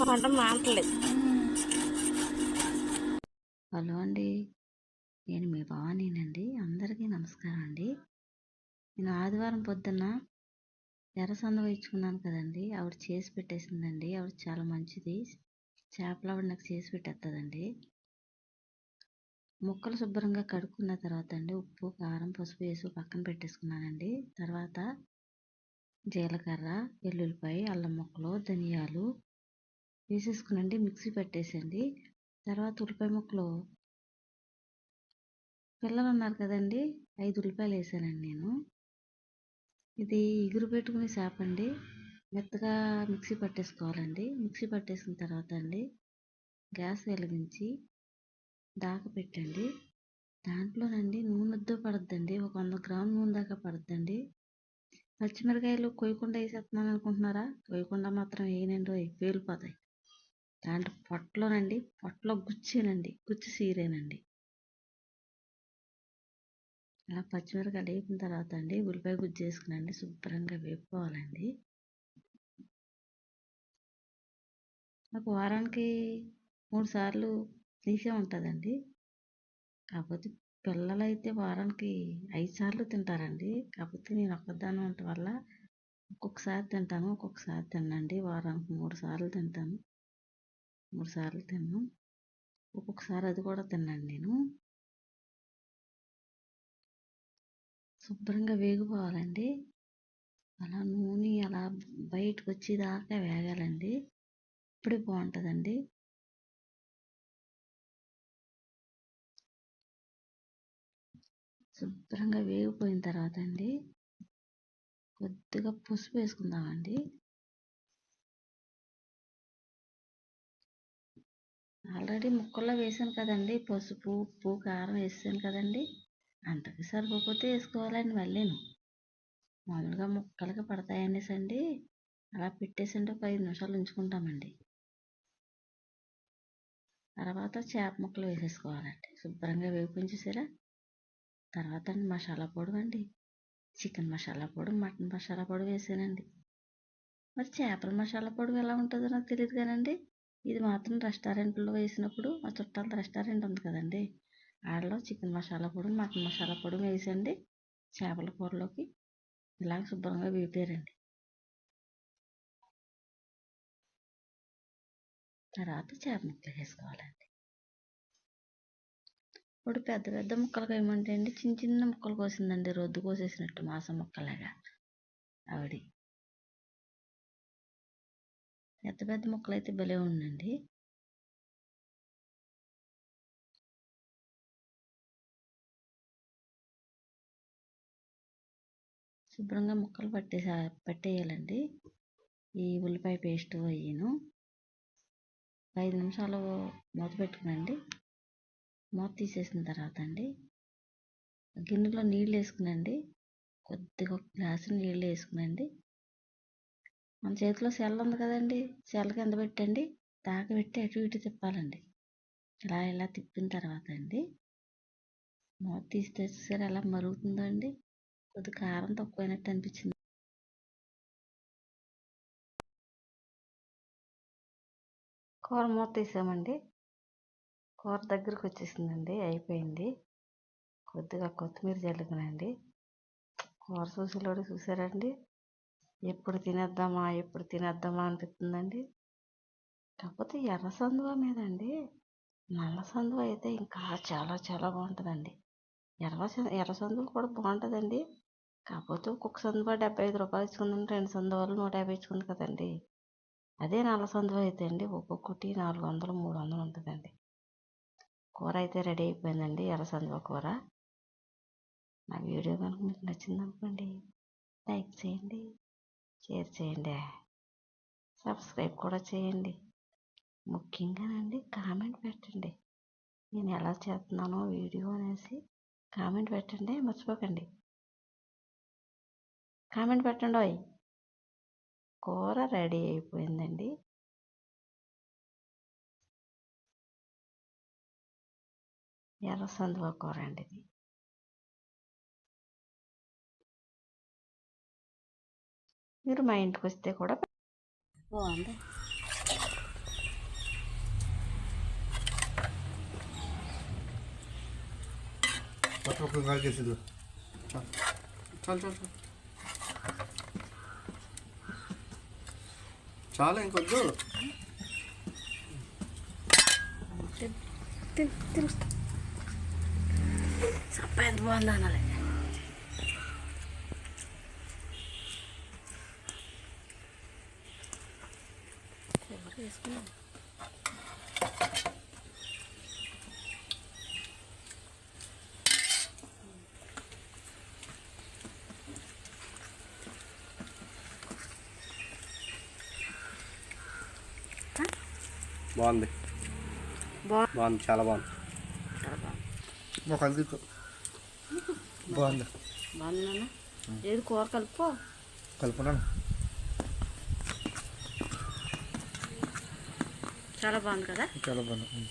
వంట మాటలేదు హలో అండి. నేను మీ భవానీనండి అందరికీ నమస్కారం అండి. నేను ఆదివారం పొద్దున్న ఎర్రసంద ఇచ్చుకున్నాను కదండి. ఆవిడ చేసి పెట్టేసిందండి. ఆవిడ చాలా మంచిది. చేపలు ఆవిడ నాకు చేసి పెట్టేస్తుందండి ముక్కలు శుభ్రంగా కడుక్కున్న తర్వాత అండి ఉప్పు కారం పసుపు వేసి పక్కన పెట్టేసుకున్నానండి. తర్వాత జీలకర్ర వెల్లుల్లిపాయ అల్లం ముక్కలు ధనియాలు వేసేసుకునండి మిక్సీ పెట్టేసండి. తర్వాత ఉల్లిపాయ ముక్కలు. పిల్లలు ఉన్నారు కదండి ఐదు ఉల్లిపాయలు వేసానండి నేను. ఇది ఇగురు పెట్టుకునే చేప అండి. మెత్తగా మిక్సీ పట్టేసుకోవాలండి. మిక్సీ పట్టేసిన తర్వాత అండి గ్యాస్ వెలిగించి దాక పెట్టండి. దాంట్లోనండి నూనెతో పడద్దండి. ఒక వంద గ్రాముల నూనె దాకా పడద్దండి. పచ్చిమిరకాయలు కొయ్యకుండా వేసేస్తున్నాను అనుకుంటున్నారా? కొయ్యకుండా మాత్రం వేయనండి. వేలిపోతాయి. దాంట్లో పొట్టలోనండి పొట్టలో గుచ్చేనండి. గుచ్చి సీరేనండి. అలా పచ్చిమిరకాయలు వేపిన తర్వాత అండి ఉల్లిపాయ గుజ్జు వేసుకునండి. శుభ్రంగా వేపుకోవాలండి. నాకు వారానికి మూడు సార్లు తీసే ఉంటుందండి. కాకపోతే పిల్లలు అయితే వారానికి ఐదు సార్లు తింటారండి. కాకపోతే నేను ఒక్కదాన్ని ఉండటం వల్ల ఒక్కొక్కసారి తింటాను ఒక్కొక్కసారి తినండి వారానికి మూడు సార్లు తింటాను. మూడు సార్లు తిన్నాం. ఒక్కొక్కసారి అది కూడా తిన్నాను నేను. శుభ్రంగా వేగిపోవాలండి. అలా నూనె అలా బయటకు వచ్చేదాకా వేగాలండి. ఇప్పుడే బాగుంటుందండి. శుభ్రంగా వేగిపోయిన తర్వాత అండి కొద్దిగా పసుపు వేసుకుందామండి. ఆల్రెడీ ముక్కల్లో వేసాను కదండి. పసుపు ఉప్పు కారం వేసాను కదండి. అంతకి సరిపోతే వేసుకోవాలండి మళ్ళీను. మామూలుగా ముక్కలకి పడతాయనేసి అండి అలా పెట్టేసండి ఒక ఐదు నిమిషాలు ఉంచుకుంటామండి. తర్వాత చేప ముక్కలు వేసేసుకోవాలండి. శుభ్రంగా వేపించేసారా తర్వాత అండి మసాలా పొడి అండి. చికెన్ మసాలా పొడి మటన్ మసాలా పొడి వేసానండి. మరి చేపల మసాలా పొడి ఎలా ఉంటుందో నాకు తెలియదు కానండి ఇది మాత్రం రెస్టారెంట్లో వేసినప్పుడు మా చుట్టాల రెస్టారెంట్ ఉంది కదండి. ఆడలో చికెన్ మసాలా పొడి మటన్ మసాలా పొడి వేసండి. చేపల కూరలోకి ఇలాగ శుభ్రంగా వేపారండి. తర్వాత చేప ముక్కలు వేసుకోవాలండి. ఇప్పుడు పెద్ద పెద్ద ముక్కలు వేయమంటే అండి చిన్న చిన్న ముక్కలు కోసిందండి రొద్దు కోసేసినట్టు మాసం ముక్కలాగా. ఆవిడ పెద్ద పెద్ద ముక్కలు అయితే భలే ఉందండి. శుభ్రంగా ముక్కలు పట్టేసా పట్టేయాలండి. ఈ ఉల్లిపాయ పేస్ట్ వేయను ఐదు నిమిషాలు మూత పెట్టుకునండి. మూత తీసేసిన తర్వాత అండి గిన్నెలో నీళ్ళు వేసుకునండి. కొద్దిగా ఒక గ్లాసు నీళ్ళు వేసుకునండి. మన చేతిలో సెల్ ఉంది కదండి. సెల్ కింద పెట్టండి? దాకా పెట్టి అటు ఇటు తిప్పాలండి. ఇలా ఇలా తిప్పిన తర్వాత అండి. మూత తీస్తే చూసారు ఎలా మరుగుతుందో అండి కొద్ది కారం తక్కువైనట్టు అనిపించింది. కూర మూత తీసామండి. కూర దగ్గరికి వచ్చేసిందండి. అయిపోయింది. కొద్దిగా కొత్తిమీర చల్లుకునండి కూర చూసేలోడు చూసారండి. ఎప్పుడు తినేద్దామా ఎప్పుడు తినేద్దామా అనిపిస్తుందండి. కాకపోతే ఎర్ర సందువ మీద అండి నల్ల సందువ అయితే ఇంకా చాలా చాలా బాగుంటుందండి. ఎర్ర ఎర్ర సందువ కూడా బాగుంటుందండి. కాకపోతే ఒక్కొక్క సందువ డెబ్బై ఐదు రూపాయలు ఇచ్చుకుందండి రెండు సందువాలు నూట యాభై ఇచ్చుకుంది కదండి. అదే నల్ల సందువ అయితే అండి ఒక్కొక్కటి నాలుగు వందలు మూడు వందలు ఉంటుందండి. కూర అయితే రెడీ అయిపోయిందండి ఎర్ర సందువ కూర. నా వీడియో కనుక మీకు నచ్చిందనుకోండి లైక్ చేయండి. షేర్ చేయండి. సబ్స్క్రైబ్ కూడా చేయండి. ముఖ్యంగానండి కామెంట్ పెట్టండి. నేను ఎలా చేస్తున్నానో వీడియో అనేసి కామెంట్ పెట్టండి మర్చిపోకండి. కామెంట్ పెట్టండి ఓయ్. కూర రెడీ అయిపోయిందండి. ఎర్ర సందువ కూర అండి ఇది. మీరు మా ఇంటికి వస్తే కూడా బాగుంది చాలా. ఇంకొద్దు. తిరుగుతా ఎంత బాగుందా అనాలి ఎవరు వేసుకున్నాను బాగుంది. బాగుంది బాగుంది చాలా బాగుంది. చాలా బాగుంది. ఒక బాగుంది. బాగుంది ఏది కూర కలుపుకో. కలుపున్నాను చాలా బాగుంది కదా? చాలా బాగుంది.